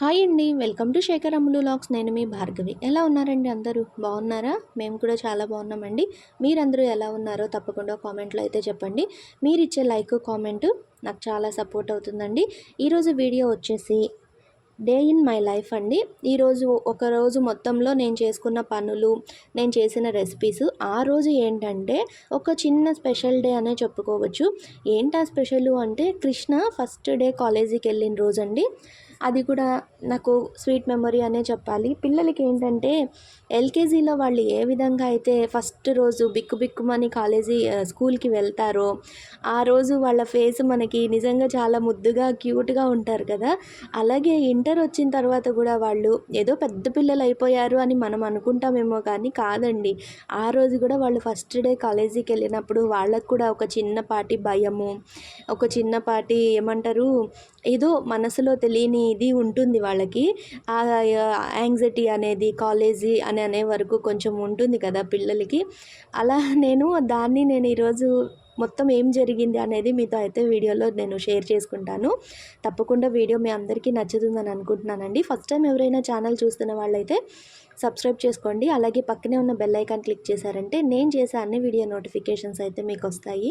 Hi అండి. Welcome to Shekhar Ammulu లాక్స్. నేను మీ భార్గవి. ఎలా ఉన్నారండి అందరూ? బాగున్నారా? మేము కూడా చాలా బాగున్నామండి. మీరందరూ ఎలా ఉన్నారో తప్పకుండా కామెంట్లో అయితే చెప్పండి. మీరు ఇచ్చే లైక్ కామెంట్ నాకు చాలా సపోర్ట్ అవుతుందండి. ఈరోజు వీడియో వచ్చేసి డే ఇన్ మై లైఫ్ అండి. ఈరోజు ఒక రోజు మొత్తంలో నేను చేసుకున్న పనులు నేను చేసిన రెసిపీస్ ఆ రోజు ఏంటంటే ఒక చిన్న స్పెషల్ డే అనే చెప్పుకోవచ్చు. ఏంటి ఆ స్పెషల్ అంటే కృష్ణ ఫస్ట్ డే కాలేజీకి వెళ్ళిన రోజు అండి అది కూడా నాకు స్వీట్ మెమొరీ అనే చెప్పాలి. పిల్లలకి ఏంటంటే ఎల్కేజీలో వాళ్ళు ఏ విధంగా అయితే ఫస్ట్ రోజు బిక్కు బిక్కుమని కాలేజీ స్కూల్కి వెళ్తారో ఆ రోజు వాళ్ళ ఫేస్ మనకి నిజంగా చాలా ముద్దుగా క్యూట్గా ఉంటారు కదా. అలాగే ఇంటర్ వచ్చిన తర్వాత కూడా వాళ్ళు ఏదో పెద్ద పిల్లలు అయిపోయారు అని మనం అనుకుంటామేమో కానీ కాదండి. ఆ రోజు కూడా వాళ్ళు ఫస్ట్ డే కాలేజీకి వెళ్ళినప్పుడు వాళ్ళకు కూడా ఒక చిన్నపాటి భయము ఒక చిన్నపాటి ఏమంటారు ఏదో మనసులో తెలియని ఇది ఉంటుంది వాళ్ళకి. ఆ యాంగ్జైటీ అనేది కాలేజీ అని అనే వరకు కొంచెం ఉంటుంది కదా పిల్లలకి. అలా నేను దాన్ని నేను ఈరోజు మొత్తం ఏం జరిగింది అనేది మీతో అయితే వీడియోలో నేను షేర్ చేసుకుంటాను. తప్పకుండా వీడియో మీ అందరికీ నచ్చుతుందని అనుకుంటున్నానండి. ఫస్ట్ టైం ఎవరైనా ఛానల్ చూస్తున్న వాళ్ళైతే సబ్స్క్రైబ్ చేసుకోండి. అలాగే పక్కనే ఉన్న బెల్ ఐకాన్ క్లిక్ చేశారంటే నేను చేసే అన్ని వీడియో నోటిఫికేషన్స్ అయితే మీకు వస్తాయి.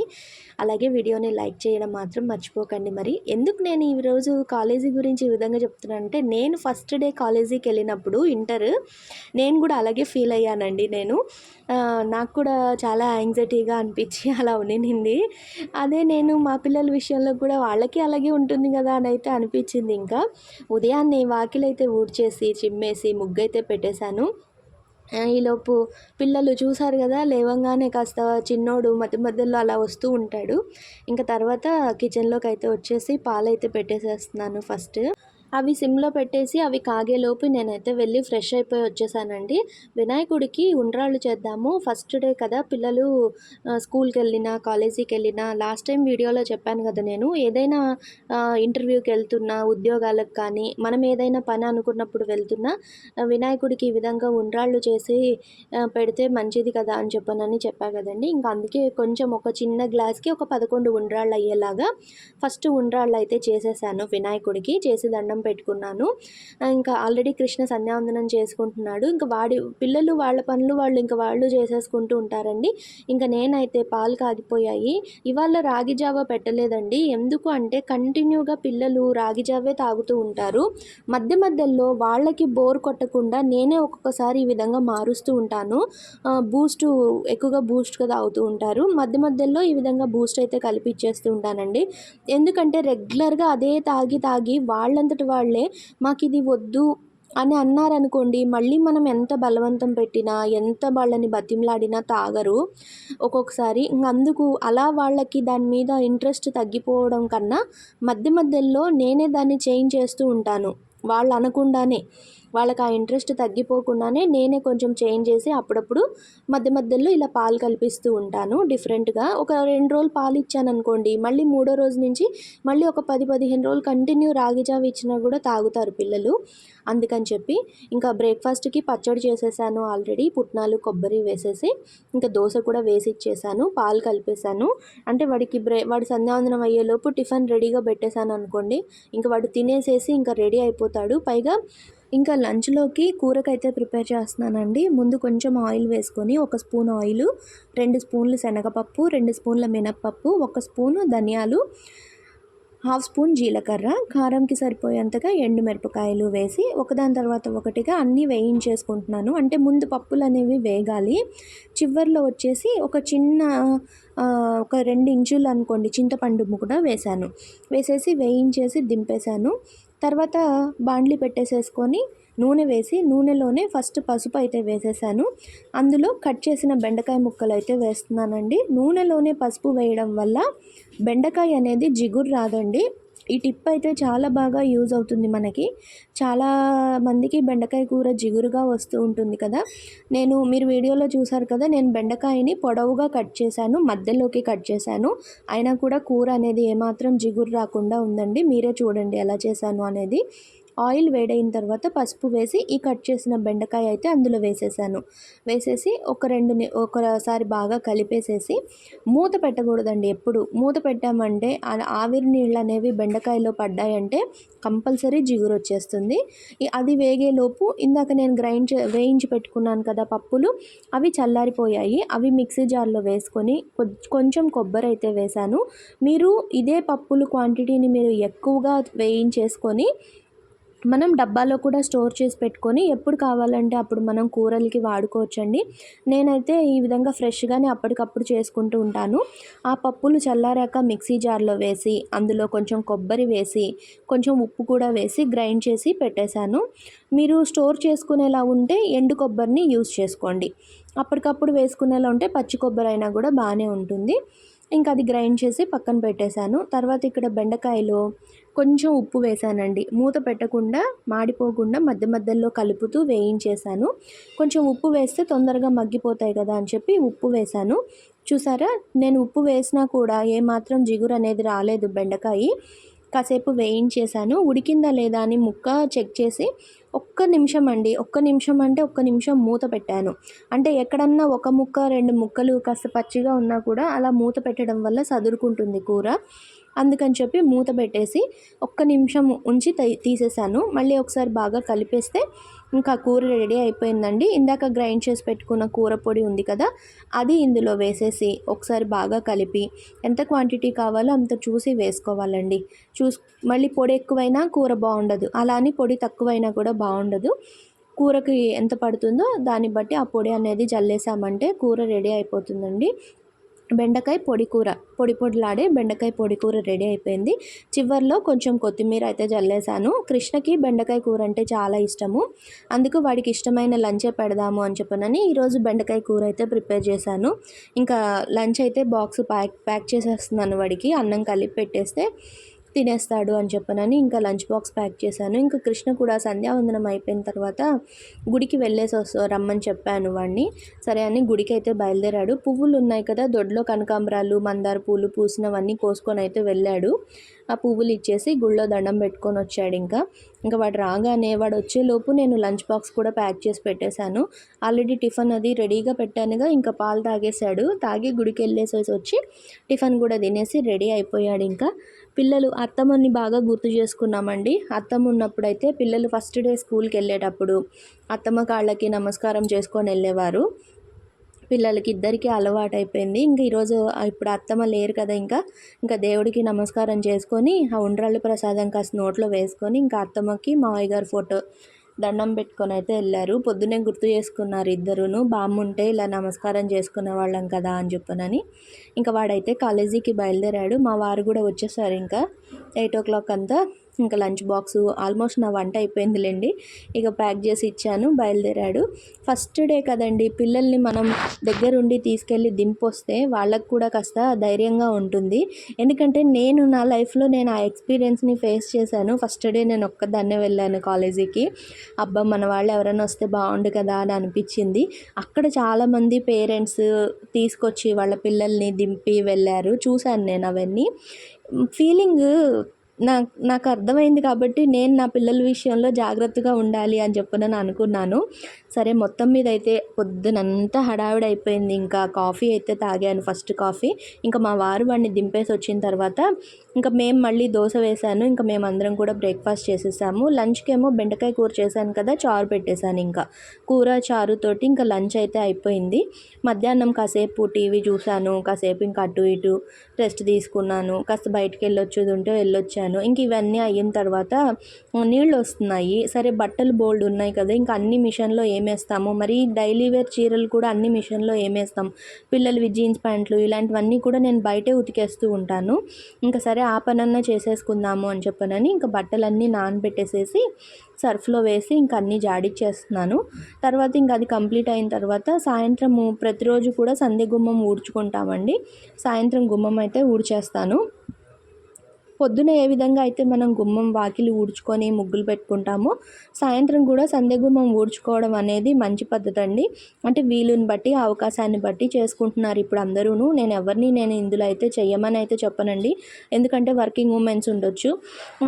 అలాగే వీడియోని లైక్ చేయడం మాత్రం మర్చిపోకండి మరి. ఎందుకు నేను ఈరోజు కాలేజీ గురించి ఈ విధంగా చెప్తున్నానంటే నేను ఫస్ట్ డే కాలేజీకి వెళ్ళినప్పుడు ఇంటర్ నేను కూడా అలాగే ఫీల్ అయ్యానండి నేను. నాకు కూడా చాలా యాంగ్జైటీగా అనిపించి అలా ఉండింది అదే నేను మా పిల్లల విషయంలో కూడా వాళ్ళకి అలాగే ఉంటుంది కదా అని అయితే అనిపించింది ఇంకా. ఉదయాన్నే వాకిలైతే ఊడ్చేసి చిమ్మేసి ముగ్గు అయితే పెట్టేశాను ఈలోపు పిల్లలు చూసారు కదా లేవంగానే కాస్త చిన్నోడు మధ్య మధ్యలో అలా వస్తూ ఉంటాడు. ఇంకా తర్వాత కిచెన్లోకి అయితే వచ్చేసి పాలైతే పెట్టేసేస్తున్నాను ఫస్ట్ అవి సిమ్లో పెట్టేసి అవి కాగేలోపు నేనైతే వెళ్ళి ఫ్రెష్ అయిపోయి వచ్చేసానండి. వినాయకుడికి ఉండ్రాళ్ళు చేద్దాము. ఫస్ట్ డే కదా పిల్లలు స్కూల్కి వెళ్ళినా కాలేజీకి వెళ్ళినా లాస్ట్ టైం వీడియోలో చెప్పాను కదా నేను ఏదైనా ఇంటర్వ్యూకి వెళ్తున్నా ఉద్యోగాలకు కానీ మనం ఏదైనా పని అనుకున్నప్పుడు వెళ్తున్నా వినాయకుడికి ఈ విధంగా ఉండ్రాళ్ళు చేసి పెడితే మంచిది కదా అని చెప్పనని చెప్పా కదండి. ఇంకా అందుకే కొంచెం ఒక చిన్న గ్లాస్కి ఒక పదకొండు ఉండ్రాళ్ళు అయ్యేలాగా ఫస్ట్ ఉండ్రాళ్ళు అయితే చేసేసాను వినాయకుడికి. చేసి దండం దండం పెట్టుకున్నాను. ఇంకా ఆల్రెడీ కృష్ణ సంధ్యావందనం చేసుకుంటున్నాడు. ఇంకా వాడి పిల్లలు వాళ్ళ పనులు వాళ్ళు ఇంకా వాళ్ళు చేసేసుకుంటూ ఉంటారండి. ఇంకా నేనైతే పాలు కాగిపోయాయి. ఇవాళ రాగి జావ పెట్టలేదండి. ఎందుకు అంటే కంటిన్యూగా పిల్లలు రాగి జావే తాగుతూ ఉంటారు. మధ్య మధ్యలో వాళ్ళకి బోర్ కొట్టకుండా నేనే ఒక్కొక్కసారి ఈ విధంగా మారుస్తూ ఉంటాను. బూస్ట్ ఎక్కువగా బూస్ట్గా తాగుతూ ఉంటారు. మధ్య మధ్యలో ఈ విధంగా బూస్ట్ అయితే కలిపి ఇచ్చేస్తూ ఉంటానండి. ఎందుకంటే రెగ్యులర్గా అదే తాగి తాగి వాళ్ళంతటి వాళ్ళే మాకు ఇది వద్దు అని అన్నారనుకోండి మళ్ళీ మనం ఎంత బలవంతం పెట్టినా ఎంత వాళ్ళని బతిమలాడినా తాగరు. ఒక్కొక్కసారి అందుకు అలా వాళ్ళకి దాని మీద ఇంట్రెస్ట్ తగ్గిపోవడం కన్నా మధ్య మధ్యలో నేనే దాన్ని చేంజ్ చేస్తూ ఉంటాను. వాళ్ళు అనకుండానే. వాళ్ళకి ఆ ఇంట్రెస్ట్ తగ్గిపోకుండానే నేనే కొంచెం చేంజ్ చేసి అప్పుడప్పుడు మధ్య మధ్యలో ఇలా పాలు కల్పిస్తూ ఉంటాను డిఫరెంట్గా ఒక రెండు రోజులు పాలు ఇచ్చాను అనుకోండి మళ్ళీ మూడో రోజు నుంచి మళ్ళీ ఒక పది పదిహేను రోజులు కంటిన్యూ రాగి జావ ఇచ్చినా కూడా తాగుతారు పిల్లలు. అందుకని చెప్పి ఇంకా బ్రేక్ఫాస్ట్కి పచ్చడి చేసేసాను ఆల్రెడీ పుట్నాలు కొబ్బరి వేసేసి ఇంకా దోశ కూడా వేసి ఇచ్చేసాను పాలు కలిపేశాను అంటే వాడికి బ్రే వాడి సంధ్యావందనం అయ్యేలోపు టిఫిన్ రెడీగా పెట్టేశాను అనుకోండి ఇంకా వాడు తినేసేసి ఇంకా రెడీ అయిపోతాడు. పైగా ఇంకా లంచ్లోకి కూరకైతే ప్రిపేర్ చేస్తున్నానండి. ముందు కొంచెం ఆయిల్ వేసుకొని ఒక స్పూన్ ఆయిల్ రెండు స్పూన్లు శనగపప్పు రెండు స్పూన్ల మినప్పప్పు ఒక స్పూను ధనియాలు హాఫ్ స్పూన్ జీలకర్ర కారంకి సరిపోయేంతగా ఎండు మిరపకాయలు వేసి ఒకదాని తర్వాత ఒకటిగా అన్నీ వేయించేసుకుంటున్నాను. అంటే ముందు పప్పులు అనేవి వేగాలి. చివరిలో వచ్చేసి ఒక చిన్న ఒక రెండు ఇంచులు అనుకోండి చింతపండు కూడా వేశాను. వేసేసి వేయించేసి దింపేశాను. తర్వాత బాండ్లీ పెట్టేసేసుకొని నూనె వేసి నూనెలోనే ఫస్ట్ పసుపు అయితే వేసేసాను. అందులో కట్ చేసిన బెండకాయ ముక్కలు అయితే వేస్తున్నానండి. నూనెలోనే పసుపు వేయడం వల్ల బెండకాయ అనేది జిగురు రాదండి. ఈ టిప్ అయితే చాలా బాగా యూజ్ అవుతుంది మనకి. చాలా మందికి బెండకాయ కూర జిగురుగా వస్తూ ఉంటుంది కదా. నేను మీరు వీడియోలో చూసారు కదా నేను బెండకాయని పొడవుగా కట్ చేశాను మధ్యలోకి కట్ చేశాను. అయినా కూడా కూర అనేది ఏమాత్రం జిగురు రాకుండా ఉందండి. మీరే చూడండి ఎలా చేశాను అనేది. ఆయిల్ వేడైన తర్వాత పసుపు వేసి ఈ కట్ చేసిన బెండకాయ అయితే అందులో వేసేసాను. వేసేసి ఒక రెండు ఒకసారి బాగా కలిపేసేసి మూత పెట్టకూడదండి ఎప్పుడు. మూత పెట్టామంటే ఆవిరి నీళ్ళు అనేవి బెండకాయలో పడ్డాయంటే కంపల్సరీ జిగురు వచ్చేస్తుంది. అది వేగేలోపు ఇందాక నేను గ్రైండ్ చే- వేయించి పెట్టుకున్నాను కదా పప్పులు అవి చల్లారిపోయాయి. అవి మిక్సీ జార్లో వేసుకొని కొంచెం కొబ్బరి అయితే వేశాను మీరు ఇదే పప్పులు క్వాంటిటీని మీరు ఎక్కువగా వేయించేసుకొని మనం డబ్బాలో కూడా స్టోర్ చేసి పెట్టుకొని ఎప్పుడు కావాలంటే అప్పుడు మనం కూరలకి వాడుకోవచ్చండి. నేనైతే ఈ విధంగా ఫ్రెష్గానే అప్పటికప్పుడు చేసుకుంటూ ఉంటాను. ఆ పప్పులు చల్లారాక మిక్సీ జార్లో వేసి అందులో కొంచెం కొబ్బరి వేసి కొంచెం ఉప్పు కూడా వేసి గ్రైండ్ చేసి పెట్టేశాను. మీరు స్టోర్ చేసుకునేలా ఉంటే ఎండు కొబ్బరిని యూస్ చేసుకోండి. అప్పటికప్పుడు వేసుకునేలా ఉంటే పచ్చి కొబ్బరి అయినా కూడా బాగానే ఉంటుంది. ఇంకా అది గ్రైండ్ చేసి పక్కన పెట్టేశాను. తర్వాత ఇక్కడ బెండకాయలో కొంచెం ఉప్పు వేసానండి మూత పెట్టకుండా మాడిపోకుండా మధ్య మధ్యలో కలుపుతూ వేయించేశాను. కొంచెం ఉప్పు వేస్తే తొందరగా మగ్గిపోతాయి కదా అని చెప్పి ఉప్పు వేశాను. చూసారా? నేను ఉప్పు వేసినా కూడా ఏమాత్రం జిగురు అనేది రాలేదు బెండకాయ. కాసేపు వేయించేశాను. ఉడికిందా లేదా అని ముక్క చెక్ చేసి ఒక్క నిమిషం అండి ఒక్క నిమిషం అంటే ఒక్క నిమిషం మూత పెట్టాను. అంటే ఎక్కడన్నా ఒక ముక్క రెండు ముక్కలు కాస్త పచ్చిగా ఉన్నా కూడా అలా మూత పెట్టడం వల్ల సదురుకుంటుంది కూర. అందుకని చెప్పి మూత పెట్టేసి ఒక్క నిమిషం ఉంచి తీ- తీసేసాను. మళ్ళీ ఒకసారి బాగా కలిపేస్తే ఇంకా కూర రెడీ అయిపోయిందండి. ఇందాక గ్రైండ్ చేసి పెట్టుకున్న కూర పొడి ఉంది కదా అది ఇందులో వేసేసి ఒకసారి బాగా కలిపి ఎంత క్వాంటిటీ కావాలో అంత చూసి వేసుకోవాలండి. చూస్ మళ్ళీ పొడి ఎక్కువైనా కూర బాగుండదు. అలా అని పొడి తక్కువైనా కూడా బాగుండదు. కూరకి ఎంత పడుతుందో దాన్ని బట్టి ఆ పొడి అనేది జల్లేసామంటే కూర రెడీ అయిపోతుందండి. బెండకాయ పొడి కూర పొడి పొడిలాడే బెండకాయ పొడి కూర రెడీ అయిపోయింది. చివర్లో కొంచెం కొత్తిమీర అయితే జల్లేసాను కృష్ణకి బెండకాయ కూర అంటే చాలా ఇష్టము. అందుకు వాడికి ఇష్టమైన లంచే పెడదాము అని చెప్పనని ఈరోజు బెండకాయ కూర అయితే ప్రిపేర్ చేశాను. ఇంకా లంచ్ అయితే బాక్స్ ప్యాక్ ప్యాక్ చేసేస్తున్నాను వాడికి. అన్నం కలిపి పెట్టేస్తే తినేస్తాడు అని చెప్పనని ఇంకా లంచ్ బాక్స్ ప్యాక్ చేశాను. ఇంకా కృష్ణ కూడా సంధ్యావందనం అయిపోయిన తర్వాత గుడికి వెళ్ళేసి వస్తా రమ్మని చెప్పాను వాడిని సరే అని గుడికి అయితే బయలుదేరాడు. పువ్వులు ఉన్నాయి కదా దొడ్లో కనకాంబరాలు మందార పూలు పూసినవన్నీ కోసుకొని అయితే వెళ్ళాడు. ఆ పువ్వులు ఇచ్చేసి గుళ్ళో దండం పెట్టుకొని వచ్చాడు ఇంకా. ఇంకా వాడు రాగానే వాడు వచ్చేలోపు నేను లంచ్ బాక్స్ కూడా ప్యాక్ చేసి పెట్టేశాను. ఆల్రెడీ టిఫిన్ అది రెడీగా పెట్టానుగా ఇంకా పాలు తాగేశాడు. తాగి గుడికి వెళ్ళేసేసి వచ్చి టిఫిన్ కూడా తినేసి రెడీ అయిపోయాడు ఇంకా. పిల్లలు అత్తమ్మని బాగా గుర్తు చేసుకున్నామండి. అత్తమ్మ ఉన్నప్పుడైతే పిల్లలు ఫస్ట్ డే స్కూల్కి వెళ్ళేటప్పుడు అత్తమ్మ కాళ్ళకి నమస్కారం చేసుకొని వెళ్ళేవారు. పిల్లలకి ఇద్దరికీ అలవాటు అయిపోయింది. ఇంక ఈరోజు ఇప్పుడు అత్తమ్మ లేరు కదా ఇంకా. ఇంకా దేవుడికి నమస్కారం చేసుకొని ఆ ఉండ్రాళ్ళ ప్రసాదం కాస్త నోట్లో వేసుకొని ఇంకా అత్తమ్మకి మావయ్య గారి ఫోటో దండం పెట్టుకొని అయితే వెళ్ళారు. పొద్దునే గుర్తు చేసుకున్నారు ఇద్దరును. బామ్ముంటే ఇలా నమస్కారం చేసుకునే వాళ్ళం కదా అని చెప్పనని. ఇంకా వాడైతే కాలేజీకి బయలుదేరాడు. మా వారు కూడా వచ్చేసారు ఇంకా ఎయిట్ ఓ క్లాక్ అంతా. ఇంకా లంచ్ బాక్స్ ఆల్మోస్ట్ నా వంట అయిపోయిందిలేండి. ఇక ప్యాక్ చేసి ఇచ్చాను బయలుదేరాడు. ఫస్ట్ డే కదండి పిల్లల్ని మనం దగ్గరుండి తీసుకెళ్ళి దింపొస్తే వాళ్ళకు కూడా కాస్త ధైర్యంగా ఉంటుంది. ఎందుకంటే నేను నా లైఫ్లో నేను ఆ ఎక్స్పీరియన్స్ని ఫేస్ చేశాను. ఫస్ట్ డే నేను ఒక్కదాన్నే వెళ్ళాను కాలేజీకి. అబ్బా మన వాళ్ళు ఎవరైనా వస్తే బాగుండు కదా అని అనిపించింది. అక్కడ చాలామంది పేరెంట్స్ తీసుకొచ్చి వాళ్ళ పిల్లల్ని దింపి వెళ్ళారు. చూశాను నేను అవన్నీ. ఫీలింగ్ నాకు నాకు అర్థమైంది కాబట్టి నేను నా పిల్లల విషయంలో జాగ్రత్తగా ఉండాలి అని చెప్పనని అనుకున్నాను. సరే మొత్తం మీద అయితే పొద్దునంతా హడావిడి అయిపోయింది. ఇంకా కాఫీ అయితే తాగాను ఫస్ట్ కాఫీ. ఇంకా మా వారు వాడిని దింపేసి వచ్చిన తర్వాత ఇంకా మేము మళ్ళీ దోశ వేసాను ఇంకా మేము అందరం కూడా బ్రేక్ఫాస్ట్ చేసేసాము. లంచ్కి ఏమో బెండకాయ కూర చేశాను కదా చారు పెట్టేశాను ఇంకా. కూర చారుతోటి ఇంకా లంచ్ అయితే అయిపోయింది. మధ్యాహ్నం కాసేపు టీవీ చూశాను కాసేపు ఇంకా అటు ఇటు రెస్ట్ తీసుకున్నాను. కాస్త బయటికి వెళ్ళొచ్చేది ఉంటే వెళ్ళొచ్చాను. ఇంక ఇవన్నీ అయిన తర్వాత నీళ్ళు వస్తున్నాయి సరే బట్టలు బోల్డ్ ఉన్నాయి కదా ఇంకా అన్ని మిషన్లో ఏమేస్తాము? మరి డైలీ వేర్ చీరలు కూడా అన్ని మిషన్లో ఏమేస్తాం? పిల్లలవి జీన్స్ ప్యాంట్లు ఇలాంటివన్నీ కూడా నేను బయటే ఉతికేస్తూ ఉంటాను. ఇంకా సరే ఆ పనన్నా చేసేసుకుందాము అని చెప్పనని ఇంకా బట్టలన్నీ నానబెట్టేసేసి సర్ఫ్లో వేసి ఇంకా అన్నీ జాడిచ్చేస్తున్నాను. తర్వాత ఇంకా అది కంప్లీట్ అయిన తర్వాత సాయంత్రము ప్రతిరోజు కూడా సంధ్య గుమ్మం ఊడ్చుకుంటామండి. సాయంత్రం గుమ్మం అయితే ఊడ్చేస్తాను. పొద్దున ఏ విధంగా అయితే మనం గుమ్మం వాకిలి ఊడ్చుకొని ముగ్గులు పెట్టుకుంటామో సాయంత్రం కూడా సంధ్య గుమ్మం ఊడ్చుకోవడం అనేది మంచి పద్ధతి అండి అంటే వీలుని బట్టి అవకాశాన్ని బట్టి చేసుకుంటున్నారు ఇప్పుడు అందరూను. నేను ఎవరిని నేను ఇందులో అయితే చెయ్యమని అయితే చెప్పనండి. ఎందుకంటే వర్కింగ్ ఉమెన్స్ ఉండొచ్చు.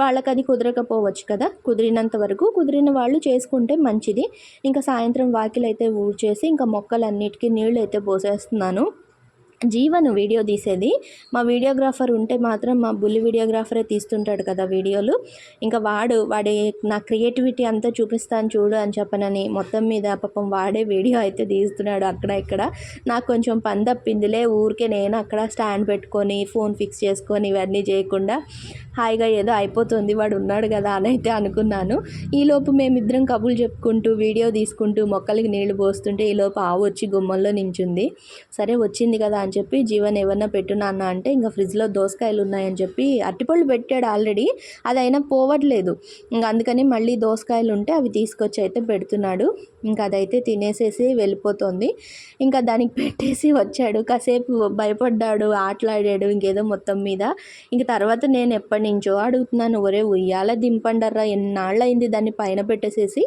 వాళ్ళకి అది కుదరకపోవచ్చు కదా. కుదిరినంత వరకు కుదిరిన వాళ్ళు చేసుకుంటే మంచిది. ఇంకా సాయంత్రం వాకిలైతే అయితే ఊడ్చేసి ఇంకా మొక్కలన్నిటికీ నీళ్ళు అయితే పోసేస్తున్నాను. జీవను వీడియో తీసేది. మా వీడియోగ్రాఫర్ ఉంటే మాత్రం మా బుల్లి వీడియోగ్రాఫరే తీస్తుంటాడు కదా వీడియోలు. ఇంకా వాడు వాడి నా క్రియేటివిటీ అంతా చూపిస్తాను చూడు అని చెప్పనని మొత్తం మీద పాపం వాడే వీడియో అయితే తీస్తున్నాడు అక్కడ ఇక్కడ. నాకు కొంచెం పని తప్పిందిలే ఊరికే నేను అక్కడ స్టాండ్ పెట్టుకొని ఫోన్ ఫిక్స్ చేసుకొని ఇవన్నీ చేయకుండా హాయిగా ఏదో అయిపోతుంది వాడు ఉన్నాడు కదా అని అయితే అనుకున్నాను. ఈలోపు మేమిద్దరం కబులు చెప్పుకుంటూ వీడియో తీసుకుంటూ మొక్కలకి నీళ్ళు పోస్తుంటే ఈలోపు ఆవు వచ్చి గుమ్మంలో నించుంది. సరే వచ్చింది కదా అని చెప్పి జీవన్ ఏమన్నా పెట్టునా అన్న అంటే ఇంకా ఫ్రిడ్జ్లో దోసకాయలు ఉన్నాయని చెప్పి అట్టిపళ్ళు పెట్టాడు ఆల్రెడీ. అది అయినా పోవట్లేదు. ఇంకా అందుకని మళ్ళీ దోసకాయలు ఉంటే అవి తీసుకొచ్చి అయితే పెడుతున్నాడు. ఇంకా అదైతే తినేసేసి వెళ్ళిపోతుంది. ఇంకా దానికి పెట్టేసి వచ్చాడు. కాసేపు భయపడ్డాడు ఆటలాడాడు ఇంకేదో మొత్తం మీద. ఇంక తర్వాత నేను ఎప్పటి నుంచో అడుగుతున్నాను ఒరే ఉయ్యాల దింపండర్రా ఎన్నాళ్ళయింది దాన్ని పైన పెట్టేసేసి?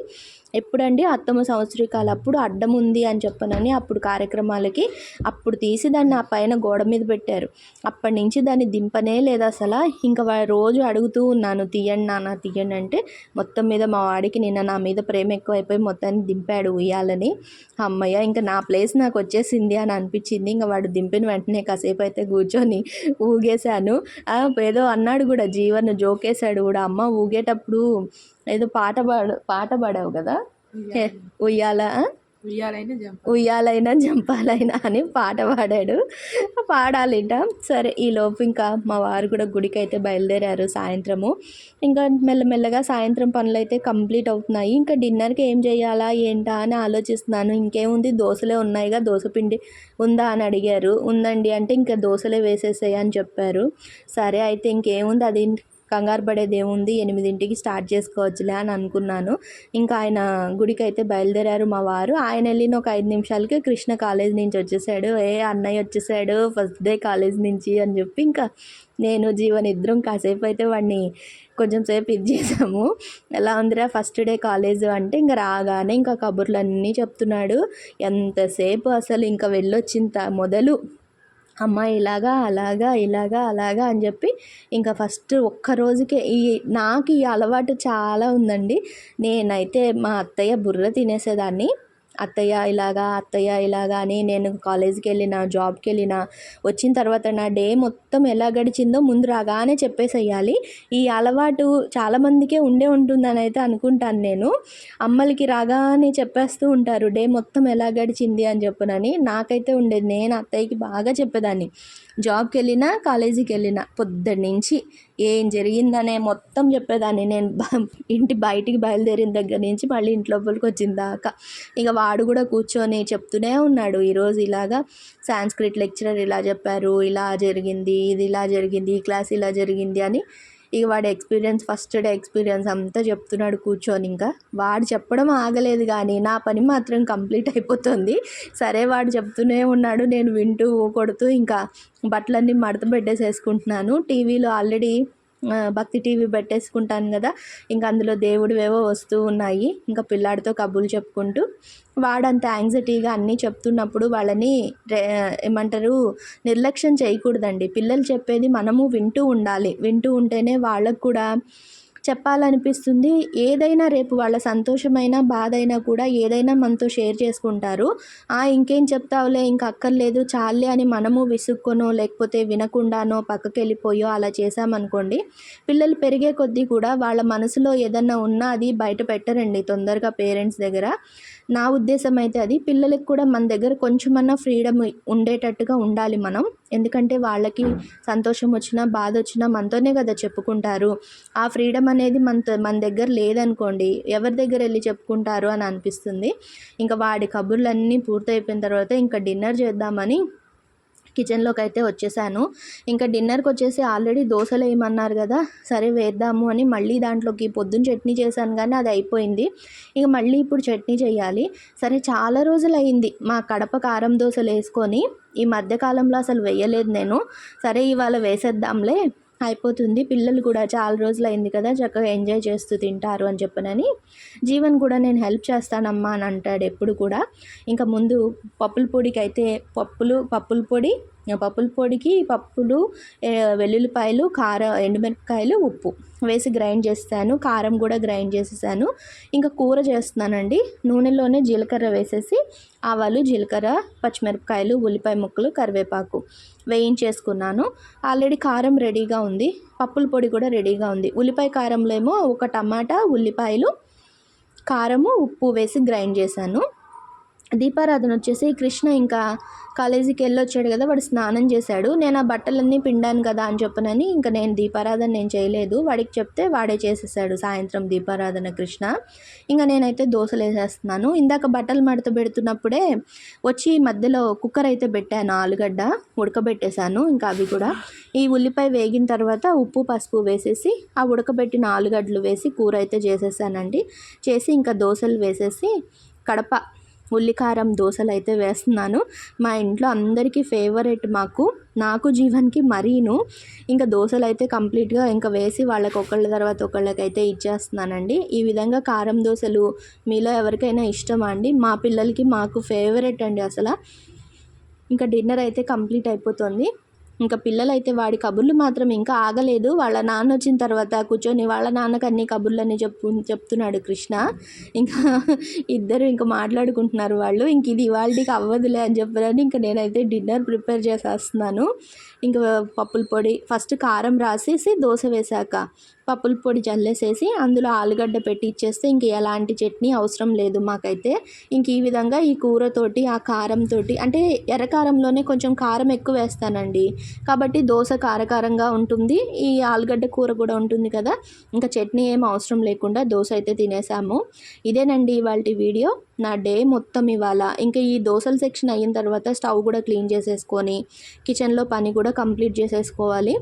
ఎప్పుడండి అత్తమ్మ సంవత్సరికాలు అప్పుడు అడ్డం ఉంది అని చెప్పనని అప్పుడు కార్యక్రమాలకి అప్పుడు తీసి దాన్ని ఆ పైన గోడ మీద పెట్టారు. అప్పటి నుంచి దాన్ని దింపనే లేదు అసలు. ఇంకా రోజు అడుగుతూ ఉన్నాను తీయండి నాన్న తీయండి అంటే మొత్తం మీద మా వాడికి నిన్న నా మీద ప్రేమ ఎక్కువైపోయి మొత్తాన్ని దింప దింపాడు ఉయ్యాలని. అమ్మయ్య ఇంకా నా ప్లేస్ నాకు వచ్చేసింది అని అనిపించింది. ఇంకా వాడు దింపిన వెంటనే కాసేపు అయితే కూర్చొని ఊగేశాను. ఏదో అన్నాడు కూడా జీవన్ జోకేశాడు కూడా. అమ్మ ఊగేటప్పుడు ఏదో పాట పాడు పాట పాడావు కదా? ఉయ్యాల? ఉయ్యాలైనా జంపాలైనా అని పాట పాడాడు. పాడాలిట. సరే ఈలోపు ఇంకా మా వారు కూడా గుడికి అయితే బయలుదేరారు సాయంత్రము. ఇంకా మెల్లమెల్లగా సాయంత్రం పనులు అయితే కంప్లీట్ అవుతున్నాయి. ఇంకా డిన్నర్కి ఏం చేయాలా ఏంటా అని ఆలోచిస్తున్నాను. ఇంకేముంది? దోశలే ఉన్నాయిగా. దోశ పిండి ఉందా అని అడిగారు. ఉందండి అంటే ఇంకా దోశలే వేసేసాయి అని చెప్పారు. సరే అయితే ఇంకేముంది? అది కంగారు పడేదేముంది ఎనిమిదింటికి స్టార్ట్ చేసుకోవచ్చులే అని అనుకున్నాను. ఇంకా ఆయన గుడికి అయితే బయలుదేరారు మా వారు. ఆయన వెళ్ళిన ఒక ఐదు నిమిషాలకి కృష్ణ కాలేజ్ నుంచి వచ్చేసాడు. ఏ అన్నయ్య వచ్చేసాడు? ఫస్ట్ డే కాలేజ్ నుంచి అని చెప్పి ఇంకా నేను జీవన్ ఇద్దరం కాసేపు అయితే వాడిని కొంచెం సేపు ఇది చేసాము. ఎలా ఉందిరా ఫస్ట్ డే కాలేజ్ అంటే ఇంకా రాగానే ఇంకా కబుర్లు అన్నీ చెప్తున్నాడు. ఎంతసేపు అసలు ఇంకా వెళ్ళొచ్చిన మొదలు అమ్మ ఇలాగా అలాగా ఇలాగా అలాగా అని చెప్పి ఇంకా ఫస్ట్ ఒక్క రోజుకే ఈ నాకు ఈ అలవాటు చాలా ఉందండి. నేనైతే మా అత్తయ్య బుర్ర తినేసేదాన్ని. అత్తయ్య ఇలాగా అత్తయ్య ఇలాగా అని నేను కాలేజీకి వెళ్ళిన జాబ్కి వెళ్ళిన వచ్చిన తర్వాత నా డే మొత్తం ఎలా గడిచిందో ముందు రాగానే చెప్పేసేయాలి. ఈ అలవాటు చాలామందికే ఉండే ఉంటుందని అయితే అనుకుంటాను నేను. అమ్మలకి రాగానే చెప్పేస్తూ ఉంటారు డే మొత్తం ఎలా గడిచింది? అని చెప్పునని. నాకైతే ఉండేది నేను అత్తయ్యకి బాగా చెప్పేదాన్ని. జాబ్కి వెళ్ళినా కాలేజీకి వెళ్ళినా పొద్దున్న నుంచి ఏం జరిగిందనే మొత్తం చెప్పేదాన్ని. నేను ఇంటి బయటికి బయలుదేరిన దగ్గర నుంచి మళ్ళీ ఇంట్లోపలికి వచ్చిన దాకా ఇక వాడు కూడా కూర్చొని చెప్తూనే ఉన్నాడు. ఈరోజు ఇలాగా సాంస్క్రిట్ లెక్చరర్ ఇలా చెప్పారు ఇలా జరిగింది ఇది ఇలా జరిగింది ఈ క్లాస్ ఇలా జరిగింది అని ఇక వాడి ఎక్స్పీరియన్స్ ఫస్ట్ డే ఎక్స్పీరియన్స్ అంతా చెప్తున్నాడు కూర్చొని ఇంకా. వాడు చెప్పడం ఆగలేదు కానీ నా పని మాత్రం కంప్లీట్ అయిపోతుంది. సరే వాడు చెప్తూనే ఉన్నాడు నేను వింటూ కొడుతూ ఇంకా బట్టలన్నీ మడత పెట్టేసేసుకుంటున్నాను. టీవీలో ఆల్రెడీ భక్తి టీవీ పెట్టేసుకుంటాను కదా. ఇంకా అందులో దేవుడివేవో వస్తూ ఉన్నాయి. ఇంకా పిల్లాడితో కబుర్లు చెప్పుకుంటూ వాడంత యాంగ్జైటీగా అన్నీ చెప్తున్నప్పుడు వాళ్ళని ఏమంటారు నిర్లక్ష్యం చేయకూడదండి. పిల్లలు చెప్పేది మనము వింటూ ఉండాలి. వింటూ ఉంటేనే వాళ్ళకు కూడా చెప్పాలనిపిస్తుంది. ఏదైనా రేపు వాళ్ళ సంతోషమైన బాధ అయినా కూడా ఏదైనా మనతో షేర్ చేసుకుంటారు. "ఆ, ఇంకేం చెప్తావులే ఇంక అక్కర్లేదు. చాలే అని మనము విసుక్కొనో లేకపోతే వినకుండానో పక్కకి వెళ్ళిపోయో అలా చేసామనుకోండి పిల్లలు పెరిగే కొద్దీ కూడా వాళ్ళ మనసులో ఏదన్నా ఉన్నా అది బయట పెట్టరండి తొందరగా పేరెంట్స్ దగ్గర. నా ఉద్దేశం అయితే అది. పిల్లలకు కూడా మన దగ్గర కొంచెమన్నా ఫ్రీడమ్ ఉండేటట్టుగా ఉండాలి మనం. ఎందుకంటే వాళ్ళకి సంతోషం వచ్చినా బాధ వచ్చినా మనతోనే కదా చెప్పుకుంటారు. ఆ ఫ్రీడమ్ అనేది మన మన దగ్గర లేదనుకోండి ఎవరి దగ్గర వెళ్ళి చెప్పుకుంటారు అని అనిపిస్తుంది. ఇంకా వాడి కబుర్లన్నీ పూర్తయిపోయిన తర్వాత ఇంకా డిన్నర్ చేద్దామని కిచెన్లోకి అయితే వచ్చేసాను. ఇంకా డిన్నర్కి వచ్చేసి ఆల్రెడీ దోశలు వేయమన్నారు కదా సరే వేద్దాము అని మళ్ళీ దాంట్లోకి పొద్దున్న చట్నీ చేశాను కానీ అది అయిపోయింది. ఇక మళ్ళీ ఇప్పుడు చట్నీ చేయాలి. సరే చాలా రోజులు అయింది మా కడప కారం దోశలు వేసుకొని ఈ మధ్యకాలంలో అసలు వేయలేదు నేను. సరే ఇవాళ వేసేద్దాంలే అయిపోతుంది. పిల్లలు కూడా చాలా రోజులు అయింది కదా చక్కగా ఎంజాయ్ చేస్తూ తింటారు అని చెప్పనని. జీవన్ కూడా నేను హెల్ప్ చేస్తానమ్మా అని అంటాడు ఎప్పుడు కూడా. ఇంకా ముందు పప్పుల పొడికి అయితే పప్పులు పప్పుల పొడి పప్పుల పొడికి పప్పులు వెల్లుల్లిపాయలు కారం ఎండుమిరపకాయలు ఉప్పు వేసి గ్రైండ్ చేస్తాను. కారం కూడా గ్రైండ్ చేసేసాను. ఇంకా కూర చేస్తున్నానండి. నూనెలోనే జీలకర్ర వేసేసి ఆవాలు జీలకర్ర పచ్చిమిరపకాయలు ఉల్లిపాయ ముక్కలు కరివేపాకు వేయించేసుకున్నాను. ఆల్రెడీ కారం రెడీగా ఉంది. పప్పుల పొడి కూడా రెడీగా ఉంది. ఉల్లిపాయ కారంలో ఏమో ఒక టమాటా ఉల్లిపాయలు కారము ఉప్పు వేసి గ్రైండ్ చేశాను. దీపారాధన వచ్చేసి కృష్ణ ఇంకా కాలేజీకి వెళ్ళి వచ్చాడు కదా వాడు స్నానం చేశాడు. నేను ఆ బట్టలన్నీ పిండాను కదా అని చెప్పనని ఇంకా నేను దీపారాధన నేను చేయలేదు. వాడికి చెప్తే వాడే చేసేసాడు సాయంత్రం దీపారాధన కృష్ణ. ఇంకా నేనైతే దోశలు వేసేస్తున్నాను. ఇందాక బట్టలు మడత పెడుతున్నప్పుడే వచ్చి మధ్యలో కుక్కర్ అయితే పెట్టాను ఆలుగడ్డ ఉడకబెట్టేశాను. ఇంకా అవి కూడా ఈ ఉల్లిపాయ వేగిన తర్వాత ఉప్పు పసుపు వేసేసి ఆ ఉడకబెట్టిన ఆలుగడ్డలు వేసి కూర అయితే చేసేసానండి. చేసి ఇంకా దోశలు వేసేసి కడప ఉల్లికారం దోశలు అయితే వేస్తున్నాను. మా ఇంట్లో అందరికీ ఫేవరెట్ మాకు నాకు జీవన్కి మరీను. ఇంకా దోశలు అయితే కంప్లీట్గా ఇంకా వేసి వాళ్ళకి ఒకళ్ళ తర్వాత ఒకళ్ళకైతే ఇచ్చేస్తున్నానండి. ఈ విధంగా కారం దోశలు మీలో ఎవరికైనా ఇష్టమా అండి? మా పిల్లలకి మాకు ఫేవరెట్ అండి అసలు. ఇంకా డిన్నర్ అయితే కంప్లీట్ అయిపోతుంది. ఇంకా పిల్లలైతే వాడి కబుర్లు మాత్రం ఇంకా ఆగలేదు. వాళ్ళ నాన్న వచ్చిన తర్వాత కూర్చొని వాళ్ళ నాన్నకు అన్ని కబుర్లని చెప్పు చెప్తున్నాడు కృష్ణ. ఇంకా ఇద్దరు ఇంకా మాట్లాడుకుంటున్నారు వాళ్ళు. ఇంక ఇది ఇవాళకి అవ్వదులే అని చెప్పారని ఇంకా నేనైతే డిన్నర్ ప్రిపేర్ చేసేస్తున్నాను. ఇంకా పప్పుల పొడి ఫస్ట్ కారం రాసేసి దోశ వేశాక పప్పుల పొడి జల్లేసేసి అందులో ఆలుగడ్డ పెట్టి ఇచ్చేస్తే ఇంక ఎలాంటి చట్నీ అవసరం లేదు మాకైతే. ఇంక ఈ విధంగా ఈ కూరతోటి ఆ కారంతో అంటే ఎర్రకారంలోనే కొంచెం కారం ఎక్కువ వేస్తానండి. కాబట్టి దోశ కారకారంగా ఉంటుంది ఈ ఆలుగడ్డ కూర కూడా ఉంటుంది కదా. ఇంకా చట్నీ ఏం అవసరం లేకుండా దోశ అయితే తినేసాము. ఇదేనండి ఇవాళ వీడియో. నా డే మొత్తం ఇవాళ. ఇంకా ఈ దోశల సెక్షన్ అయిన తర్వాత స్టవ్ కూడా క్లీన్ చేసేసుకొని కిచెన్లో పని కూడా కంప్లీట్ చేసేసుకోవాలి.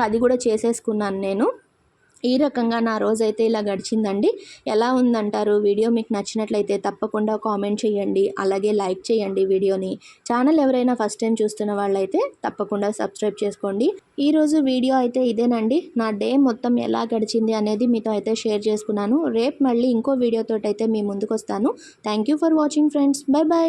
అది కూడా చేసేసుకున్నాను నేను. ఈ రకంగా నా రోజైతే ఇలా గడిచిందండి. ఎలా ఉందంటారు? వీడియో మీకు నచ్చినట్లయితే తప్పకుండా కామెంట్ చేయండి. అలాగే లైక్ చేయండి వీడియోని. ఛానల్ ఎవరైనా ఫస్ట్ టైం చూస్తున్న వాళ్ళైతే తప్పకుండా సబ్స్క్రైబ్ చేసుకోండి. ఈరోజు వీడియో అయితే ఇదేనండి. నా డే మొత్తం ఎలా గడిచింది అనేది మీతో అయితే షేర్ చేసుకున్నాను. రేపు మళ్ళీ ఇంకో వీడియోతో అయితే మీ ముందుకు వస్తాను thank you for watching friends. Bye bye